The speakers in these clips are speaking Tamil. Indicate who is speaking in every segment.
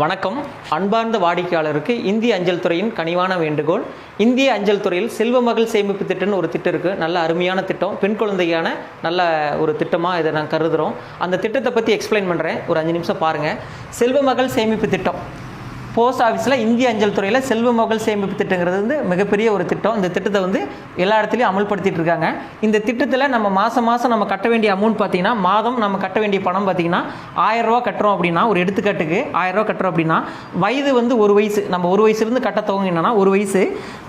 Speaker 1: வணக்கம். அன்பார்ந்த வாடிக்கையாளருக்கு இந்திய அஞ்சல் துறையின் கனிவான வேண்டுகோள். இந்திய அஞ்சல் துறையில் செல்வ மகள் சேமிப்பு திட்டம்னு ஒரு திட்டம் இருக்குது நல்ல அருமையான திட்டம். பெண் குழந்தையான நல்ல ஒரு திட்டமாக இதை நான் கருதுகிறோம் அந்த திட்டத்தை பற்றி எக்ஸ்பிளைன் பண்ணுறேன் ஒரு அஞ்சு நிமிஷம் பாருங்கள் செல்வ மகள் சேமிப்பு திட்டம். போஸ்ட் ஆஃபீஸில் இந்திய அஞ்சல் துறையில் செல்வ மகள் சேமிப்பு திட்டங்கிறது வந்து மிகப்பெரிய ஒரு திட்டம். இந்த திட்டத்தை வந்து எல்லா இடத்துலையும் அமல்படுத்திட்டு இருக்காங்க. இந்த திட்டத்தில் நம்ம மாதம் மாதம் நம்ம கட்ட வேண்டிய அமௌண்ட் பார்த்தீங்கன்னா மாதம் நம்ம கட்ட வேண்டிய பணம் பார்த்தீங்கன்னா ஆயிரம் கட்டுறோம் அப்படின்னா ஒரு எடுத்துக்காட்டுக்கு ஆயிரம் ரூபா கட்டுறோம் அப்படின்னா வயது வந்து ஒரு வயசு நம்ம ஒரு வயசுலேருந்து கட்ட துவங்கினோன்னா ஒரு வயசு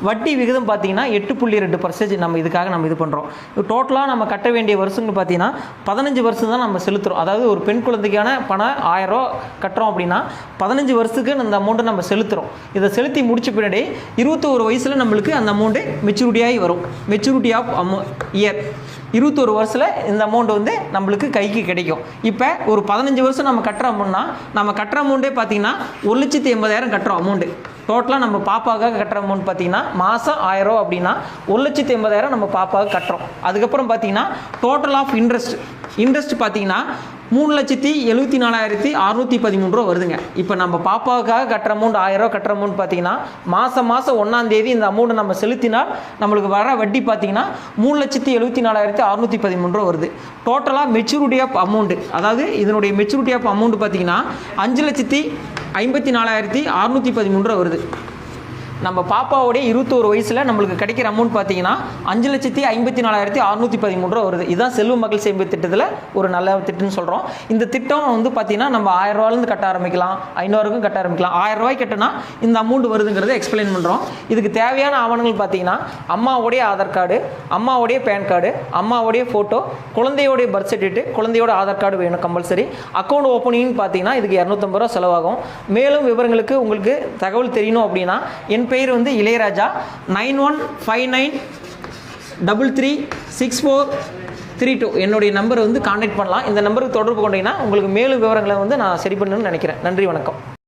Speaker 1: வட்டி விகிதம் பார்த்தீங்கன்னா எட்டு புள்ளி ரெண்டு பர்சன்டேஜ் நம்ம இதுக்காக நம்ம இது பண்ணுறோம் டோட்டலாக நம்ம கட்ட வேண்டிய வருஷம்னு பார்த்தீங்கன்னா பதினஞ்சு வருஷம் தான் நம்ம செலுத்துகிறோம் அதாவது ஒரு பெண் குழந்தைக்கான பணம் ஆயிரம் கட்டுறோம் அப்படின்னா பதினஞ்சு வருஷத்துக்கு இந்த அமௌண்ட்டை நம்ம செலுத்துகிறோம் இதை செலுத்தி முடிச்ச பின்னாடி இருபத்தோரு வயசில் நம்மளுக்கு அந்த அமௌண்ட்டு மெச்சூரிட்டியாகி வரும். மெச்சூரிட்டி ஆஃப் அமௌ இயர் இருபத்தொரு வருஷத்தில் இந்த அமௌண்ட் வந்து நம்மளுக்கு கைக்கு கிடைக்கும். இப்போ ஒரு பதினஞ்சு வருஷம் நம்ம கட்டுற அமௌண்ட்னா நம்ம கட்டுற அமௌண்ட்டே பார்த்தீங்கன்னா ஒரு லட்சத்தி எண்பதாயிரம் கட்டுறோம் அமௌண்ட்டு டோட்டலாக நம்ம பாப்பாவுக்காக கட்டுற அமௌண்ட் பார்த்தீங்கன்னா மாதம் ஆயிரம் அப்படின்னா ஒரு லட்சத்தி எண்பதாயிரம் நம்ம பாப்பாவுக்கு கட்டுறோம். அதுக்கப்புறம் பார்த்தீங்கன்னா டோட்டல் ஆஃப் இன்ட்ரெஸ்ட் இன்ட்ரெஸ்ட் பார்த்தீங்கன்னா மூணு லட்சத்தி எழுபத்தி நாலாயிரத்தி அறுநூற்றி பதிமூணு ரூபா வருதுங்க. இப்போ நம்ம பாப்பாவுக்காக கட்டுற அமௌண்ட் ஆயிரம் ரூபா கட்டுற அமௌண்ட் பார்த்தீங்கன்னா மாதம் மாதம் ஒன்றாம் தேதி இந்த அமௌண்ட்டை நம்ம செலுத்தினால் நம்மளுக்கு வர வட்டி பார்த்தீங்கன்னா மூணு லட்சத்தி எழுபத்தி நாலாயிரத்தி அறுநூற்றி பதிமூணு ரூபா வருது. டோட்டலாக மெச்சூரிட்டி ஆஃப் அமௌண்ட்டு அதாவது இதனுடைய மெச்சூரிட்டி ஆஃப் அமௌண்ட் பார்த்தீங்கன்னா அஞ்சு லட்சத்தி ஐம்பத்தி நாலாயிரத்தி அறுநூற்றி பதிமூணு ரூபா வருது. நம்ம பாப்பாவுடைய இருபத்தோரு வயசில் நம்மளுக்கு கிடைக்கிற அமௌண்ட் பார்த்தீங்கன்னா அஞ்சு லட்சத்தி ஐம்பத்தி நாலாயிரத்தி அறுநூற்றி பதிமூணு ரூபா வருது. இதுதான் செல்வ மகள் சேமிப்பு திட்டத்தில் ஒரு நல்ல திட்டம்னு சொல்கிறோம் இந்த திட்டம் வந்து பார்த்தீங்கன்னா நம்ம ஆயிரம் ரூபாலேருந்து கட்ட ஆரம்பிக்கலாம். ஐநூறுக்கும் கட்ட ஆரம்பிக்கலாம். ஆயிரம் ரூபாய் கட்டினா இந்த அமௌண்ட் வருதுங்கிறத எக்ஸ்பிளைன் பண்ணுறோம் இதுக்கு தேவையான ஆவணங்கள் பார்த்தீங்கன்னா அம்மாவுடைய ஆதார் கார்டு அம்மாவுடைய பேன் கார்டு அம்மாவுடைய ஃபோட்டோ குழந்தையோடைய பர்த் சர்டிஃபிகேட் குழந்தையோட ஆதார் கார்டு வேணும் கம்பல்சரி அக்கௌண்ட் ஓப்பனிங் பார்த்தீங்கன்னா இதுக்கு இரநூத்தம்பது ரூபா செலவாகும். மேலும் விவரங்களுக்கு உங்களுக்கு தகவல் தெரியணும் அப்படின்னா என் என் பெயர் வந்து Ilaiyaraaja. Nine one five nine double three six four three two. என்னுடைய நம்பர் வந்து காண்டாக்ட் பண்ணலாம். இந்த நம்பருக்கு தொடர்பு கொண்டீங்கன்னா உங்களுக்கு மேலும் விவரங்களை வந்து நான் சரி பண்ணணும்னு நினைக்கிறேன். நன்றி வணக்கம்.